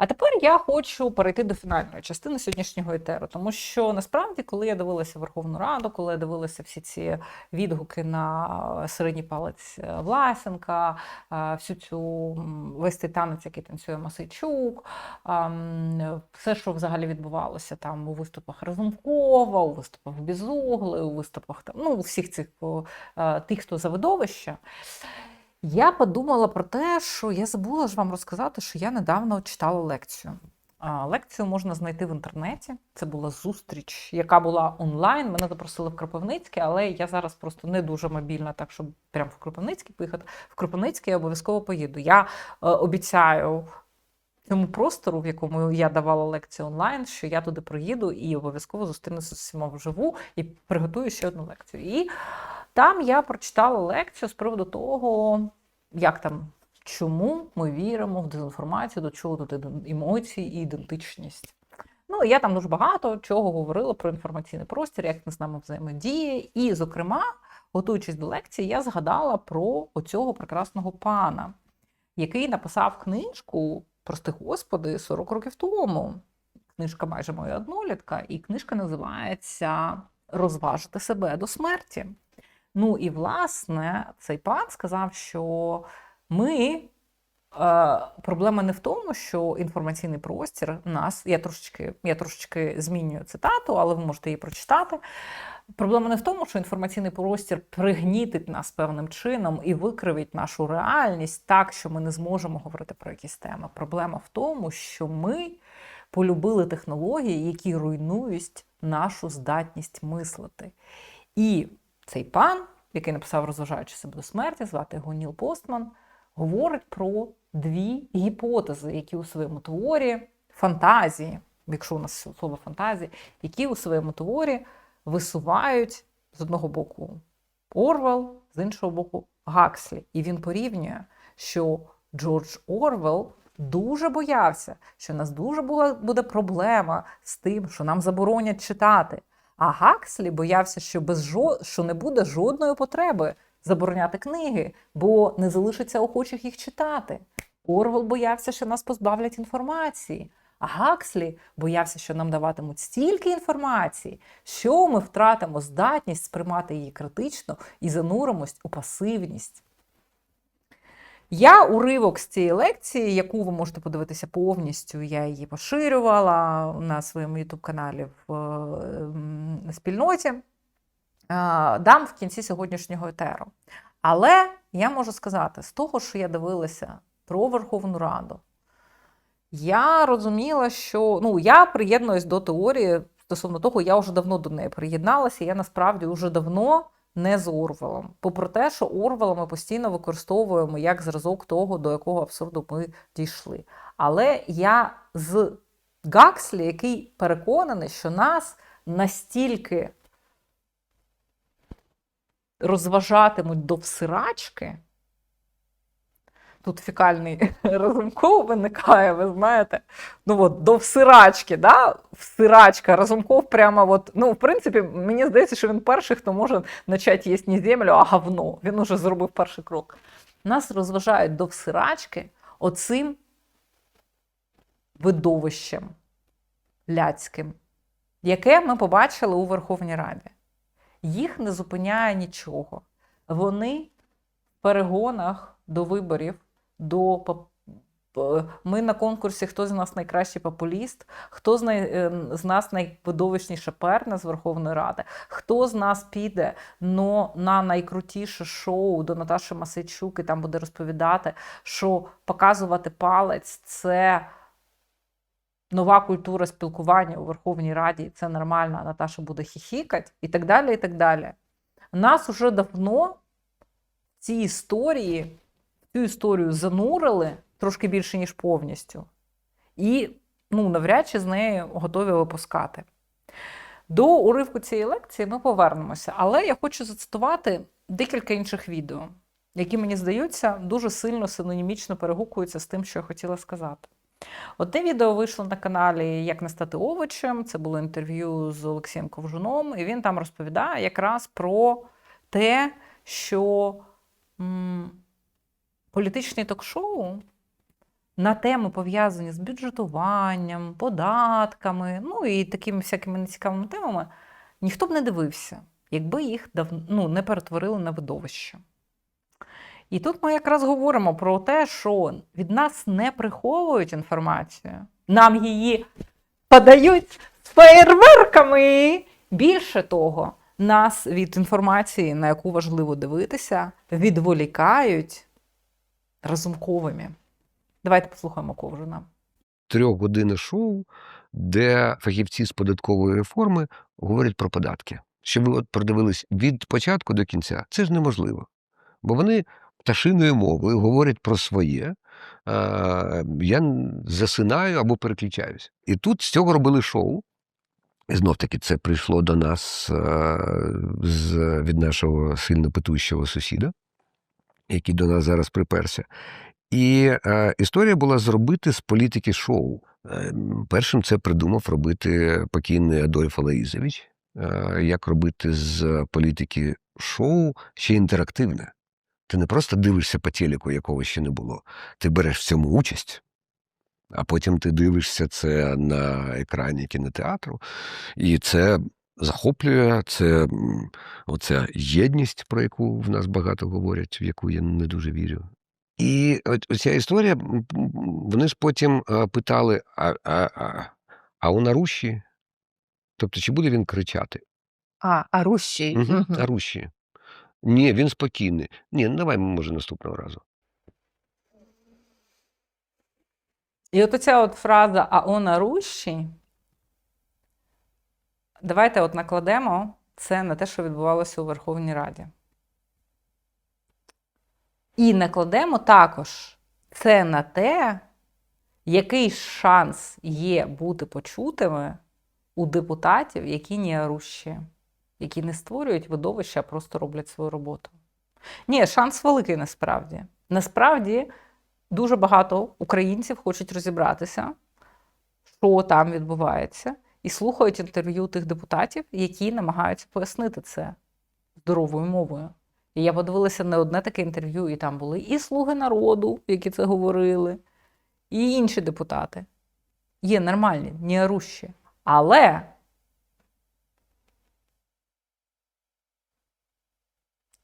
А тепер я хочу перейти до фінальної частини сьогоднішнього етеру, тому що насправді, коли я дивилася Верховну Раду, коли я дивилася всі ці відгуки на середній палець е, Власенка, е, всю цю весь цей танець, який танцює Масейчук, а, м, все, що взагалі відбувалося там у виступах Разумкова, у виступах Бізугли, у виступах там, ну, у всіх цих е, тих, хто за видовище. Я подумала про те, що я забула ж вам розказати, що я недавно читала лекцію. Лекцію можна знайти в інтернеті. Це була зустріч, яка була онлайн. Мене запросили в Кропивницький, але я зараз просто не дуже мобільна, так щоб прямо в Кропивницький поїхати. В Кропивницький я обов'язково поїду. Я е, обіцяю цьому простору, в якому я давала лекцію онлайн, що я туди приїду і обов'язково зустрінуся з всіма вживу і приготую ще одну лекцію. І там я прочитала лекцію з приводу того, як там, чому ми віримо в дезінформацію, до чого тут емоції і ідентичність. Ну, я там дуже багато чого говорила про інформаційний простір, як він з нами взаємодіє. І, зокрема, готуючись до лекції, я згадала про оцього прекрасного пана, який написав книжку, прости господи, 40 років тому. Книжка майже моя однолітка, і книжка називається Розважити себе до смерті. Ну і власне цей пан сказав, що ми. Е, проблема не в тому, що інформаційний простір нас. Я трошечки, я трошечки змінюю цитату, але ви можете її прочитати. Проблема не в тому, що інформаційний простір пригнітить нас певним чином і викривить нашу реальність так, що ми не зможемо говорити про якісь теми. Проблема в тому, що ми полюбили технології, які руйнують нашу здатність мислити. І цей пан, який написав розважаючи себе до смерті, звати його Ніл Постман, говорить про дві гіпотези, які у своєму творі фантазії, якщо у нас слово фантазії, які у своєму творі висувають з одного боку Орвел, з іншого боку Гакслі. І він порівнює, що Джордж Орвел дуже боявся, що у нас дуже була, буде проблема з тим, що нам заборонять читати. А Гакслі боявся, що, без жо... що не буде жодної потреби забороняти книги, бо не залишиться охочих їх читати. Орвел боявся, що нас позбавлять інформації. А Гакслі боявся, що нам даватимуть стільки інформації, що ми втратимо здатність сприймати її критично і зануримось у пасивність. Я уривок з цієї лекції, яку ви можете подивитися повністю, я її поширювала на своєму ютуб-каналі в е, спільноті, е, дам в кінці сьогоднішнього етеру. Але я можу сказати, з того, що я дивилася про Верховну Раду, я розуміла, що ну, я приєднуюсь до теорії стосовно того, я вже давно до неї приєдналася, я насправді вже давно не з Орвелом. Попри те, що Орвела ми постійно використовуємо як зразок того, до якого абсурду ми дійшли. Але я з Гакслі, який переконаний, що нас настільки розважатимуть до всирачки. Тут фекальний Разумков виникає, ви знаєте. Ну от до всирачки, да? всирачка. Разумков прямо от, ну, в принципі, мені здається, що він перший, хто може почати їсти не землю, а говно. Він уже зробив перший крок. Нас розважають до всирачки оцим видовищем ляцьким, яке ми побачили у Верховній Раді. Їх не зупиняє нічого. Вони в перегонах до виборів, до ми на конкурсі, хто з нас найкращий популіст, хто з, най... е, з нас найвидовищніша перна з Верховної Ради, хто з нас піде но на найкрутіше шоу до Наташі Масейчук і там буде розповідати, що показувати палець це нова культура спілкування у Верховній Раді, це нормально, а Наташа буде хіхікати і так далі. і так далі. Нас уже давно в цій історії, цю історію занурили трошки більше, ніж повністю. І ну, навряд чи з неї готові випускати. До уривку цієї лекції ми повернемося, але я хочу зацитувати декілька інших відео, які мені здаються дуже сильно синонімічно перегукуються з тим, що я хотіла сказати. Одне відео вийшло на каналі Як не стати овочем. Це було інтерв'ю з Олексієм Ковжуном, і він там розповідає якраз про те, що політичні ток-шоу на теми, пов'язані з бюджетуванням, податками, ну і такими всякими нецікавими темами, ніхто б не дивився, якби їх дав, ну, не перетворили на видовище. І тут ми якраз говоримо про те, що від нас не приховують інформацію, нам її подають з феєрверками. Більше того, нас від інформації, на яку важливо дивитися, відволікають разумковими. Давайте послухаємо ковжуна. трьохгодинне шоу, де фахівці з податкової реформи говорять про податки. Щоб ви от продивились від початку до кінця, це ж неможливо. Бо вони пташиною мовою говорять про своє. Я засинаю або переключаюсь. І тут з цього робили шоу. І знов таки це прийшло до нас від нашого сильно питущого сусіда, який до нас зараз приперся. І е, історія була зробити з політики шоу. Е, першим це придумав робити покійний Адольф Алаїзович. Е, як робити з політики шоу ще інтерактивне. Ти не просто дивишся по телеку, якого ще не було. Ти береш в цьому участь, а потім ти дивишся це на екрані кінотеатру, і це захоплює, це оця єдність, про яку в нас багато говорять, в яку я не дуже вірю. І ця історія, вони ж потім питали: а, а, а, а у Наруші? Тобто, чи буде він кричати? А, а Рущий. Угу. А Руші? Ні, він спокійний. Ні, ну давай, може, наступного разу. І от оця от фраза «а она рущий», давайте от накладемо це на те, що відбувалося у Верховній Раді. І накладемо також це на те, який шанс є бути почутими у депутатів, які не орущі, які не створюють видовище, а просто роблять свою роботу. Ні, шанс великий насправді. Насправді дуже багато українців хочуть розібратися, що там відбувається, і слухають інтерв'ю тих депутатів, які намагаються пояснити це здоровою мовою. І я подивилася не одне таке інтерв'ю, і там були і слуги народу, які це говорили, і інші депутати. Є нормальні, не орущі. Але.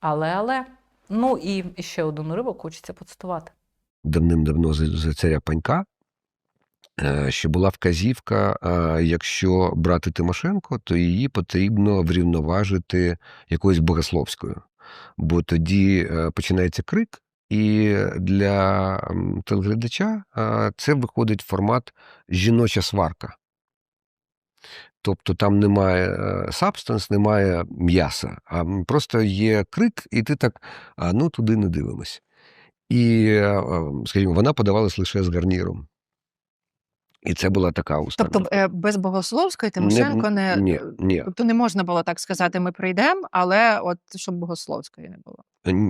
Але, але. Ну і ще один уривок хочеться поцитувати. Давним-давно за, царя Панька, що була вказівка, е, якщо брати Тимошенко, то її потрібно врівноважити якоюсь богословською. Бо тоді е, починається крик, і для телеглядача е, це виходить формат жіноча сварка. Тобто там немає сабстанс, немає м'яса, а просто є крик, і ти так, ну туди не дивимось. І, е, скажімо, вона подавалась лише з гарніром. І це була така установка. Тобто е, без Богословської Тимошенко не, Ні, ні, тобто не можна було так сказати, ми прийдемо, але от щоб Богословської не було.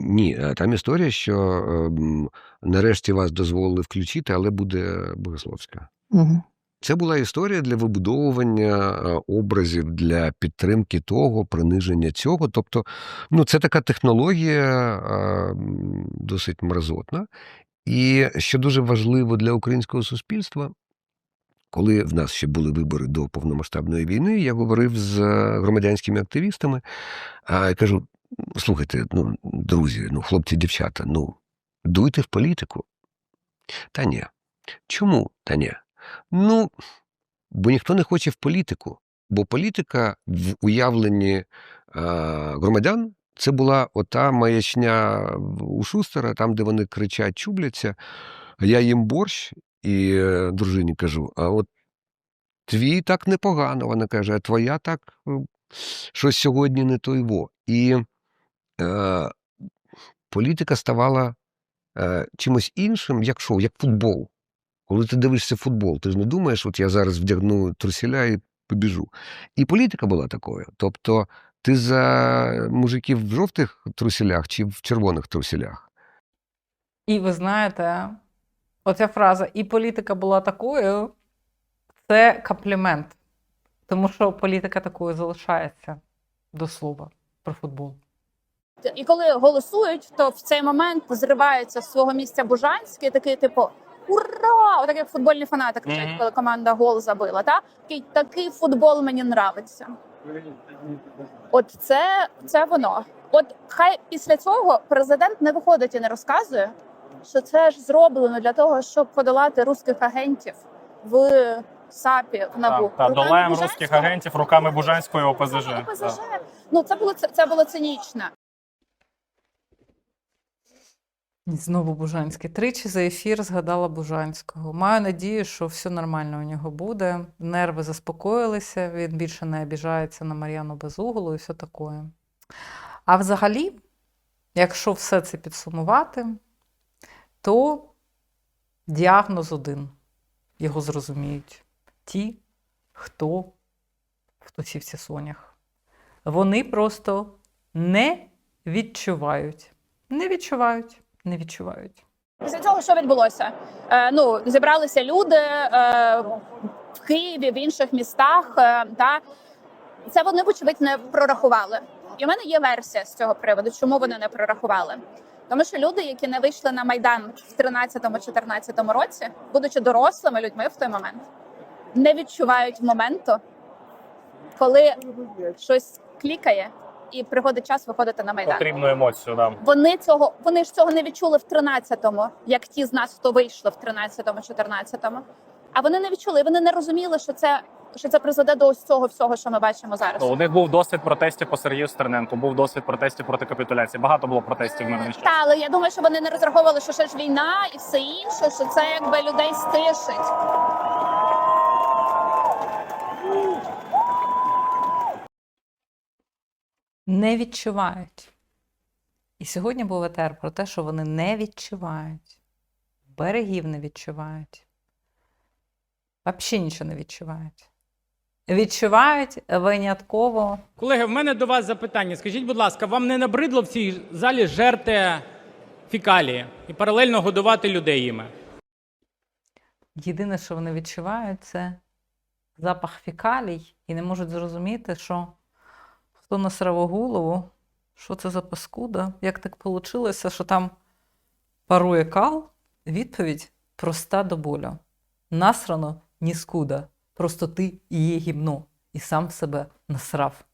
ні. е, Там історія, що ем, нарешті вас дозволили включити, але буде богословська. Угу. Це була історія для вибудовування е, образів для підтримки того, приниження цього. Тобто, ну це така технологія е, досить мразотна. І що дуже важливо для українського суспільства, коли в нас ще були вибори до повномасштабної війни, я говорив з е, громадянськими активістами, а я кажу: слухайте, ну, друзі, ну, хлопці, дівчата, ну, дуйте в політику. Та ні. Чому та ні? Ну, бо ніхто не хоче в політику. Бо політика в уявленні е, громадян це була ота маячня у Шустера, там, де вони кричать, чубляться. Я їм борщ і е, дружині кажу: а от твій так непогано. Вона каже, а твоя так е, щось сьогодні не той во. І е, політика ставала е, чимось іншим, як шоу, як футбол. Коли ти дивишся футбол, ти ж не думаєш, от я зараз вдягну трусіля і побіжу. І політика була такою. Тобто, ти за мужиків в жовтих трусілях чи в червоних трусілях. І ви знаєте, оця фраза і політика була такою, це комплімент. Тому що політика такою залишається до слова про футбол. І коли голосують, то в цей момент зривається з свого місця Бужанський, такий, типу, ура! Отак як футбольні фанати кричать, Мгм. коли команда гол забила. Та? Такий, такий футбол мені нравиться. От це, це воно. От хай після цього президент не виходить і не розказує, що це ж зроблено для того, щоб подолати русських агентів в САПі в НАБУ. Так, та, Руками долаємо Бужанського? русських агентів руками Бужанської ОПЗЖ. ОПЗЖ. Так. Ну це було це, це було цинічно. Знову Бужанський. Тричі за ефір згадала Бужанського. Маю надію, що все нормально у нього буде. Нерви заспокоїлися, він більше не обіжається на Мар'яну Безуголу і все таке. А взагалі, якщо все це підсумувати, то діагноз один. Його зрозуміють ті, хто в тусівці сонях. Вони просто не відчувають. Не відчувають, не відчувають. Після цього що відбулося? Е, ну, зібралися люди е, в Києві, в інших містах. Е, та це вони, вочевидь, не прорахували. І в мене є версія з цього приводу, чому вони не прорахували. Тому що люди, які не вийшли на майдан в 13-14 році, будучи дорослими людьми в той момент, не відчувають моменту, коли щось клікає і приходить час виходити на майдан. Потрібну емоцію, да. Вони цього вони ж цього не відчули в 13-му, як ті з нас, хто вийшли в 13-му, 14-му. А вони не відчули, вони не розуміли, що це що це призведе до ось цього всього, що ми бачимо зараз. Ну, у них був досвід протестів по Сергію Стерненку, був досвід протестів проти капітуляції. Багато було протестів час. Та, але я думаю, що вони не розраховували, що ще ж війна і все інше, що це якби людей стишить. Не відчувають. І сьогодні був етер про те, що вони не відчувають. Берегів не відчувають. Взагалі нічого не відчувають. Відчувають винятково Колеги, в мене до вас запитання. Скажіть, будь ласка, вам не набридло в цій залі жерти фікалії і паралельно годувати людей їми? Єдине, що вони відчувають, це запах фікалій і не можуть зрозуміти, що хто насрав голову, що це за паскуда, як так вийшло, що там парує кал. Відповідь проста до болю. Насрано ніскуда. Просто ти є гімно, і сам себе насрав.